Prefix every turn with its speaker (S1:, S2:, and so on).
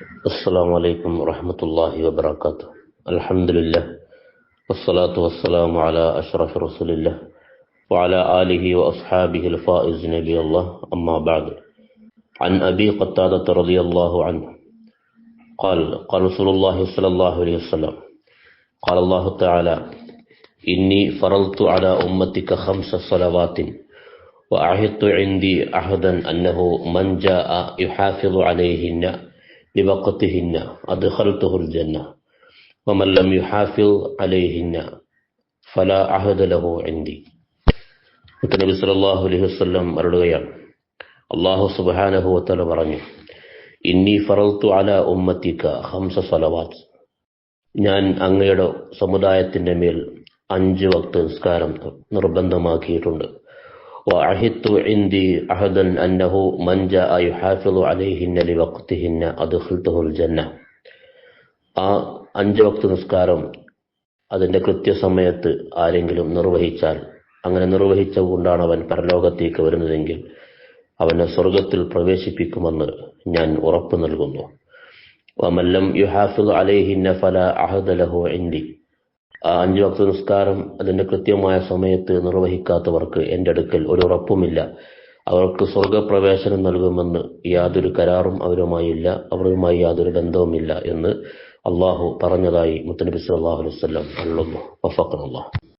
S1: السلام عليكم ورحمة الله وبركاته. الحمد لله. والصلاة والسلام على أشرف رسول الله وعلى آله وأصحابه الفائز نبي الله. أما بعد. عن أبي قتادة رضي الله عنه. قال قال رسول الله صلى الله عليه وسلم. قال الله تعالى إني فرضت على أمتك خمس صلوات وأعهدت عندي عهدا أنه من جاء يحافظ عليهن لوقتهن أدخلته الجنة ومن لم يحافظ عليهن فلا عهد له عندي നബി സല്ലല്ലാഹു അലൈഹി വസല്ലം അരുളുകയാണ് അള്ളാഹു സുബ്ഹാനഹു വതആല പറഞ്ഞു ഇന്നി ഫറൽതു അല ഉമ്മത്തിക ഹംസ സലവാത്ത് ഞാൻ അങ്ങയുടെ സമുദായത്തിന്റെ മേൽ അഞ്ച് വക്ത നിസ്കാരം നിർബന്ധമാക്കിയിട്ടുണ്ട് وعهدت عندي عهدا أنه من جاء يحافظ عليهن لوقتهن أدخلته الجنة ആ അഞ്ച് വക്ത നിസ്കാരം അതിന്റെ കൃത്യസമയത്ത് ആരെങ്കിലും നിർവഹിച്ചാൽ അങ്ങനെ നിർവഹിച്ചുകൊണ്ടാണ് അവൻ പരലോകത്തേക്ക് വരുന്നതെങ്കിൽ അവനെ സ്വർഗത്തിൽ പ്രവേശിപ്പിക്കുമെന്ന് ഞാൻ ഉറപ്പു നൽകുന്നു വമല്ലം യുഹാഫിദ് അലൈഹിന്ന ഫല അഹദ ലഹു ഇന്ദി ആ അഞ്ചു വക്ത നിസ്കാരം അതിന്റെ കൃത്യമായ സമയത്ത് നിർവഹിക്കാത്തവർക്ക് എന്റെ അടുക്കൽ ഒരു ഉറപ്പുമില്ല. അവർക്ക് സ്വർഗപ്രവേശനം നൽകുമെന്ന് യാതൊരു കരാറും അവരുമായില്ല അവരുമായി യാതൊരു ബന്ധവുമില്ല എന്ന് അള്ളാഹു പറഞ്ഞതായി മുത്തനബി സല്ലല്ലാഹു അലൈഹി വസല്ലം അള്ളുന്നു വഫഖനല്ലാഹ്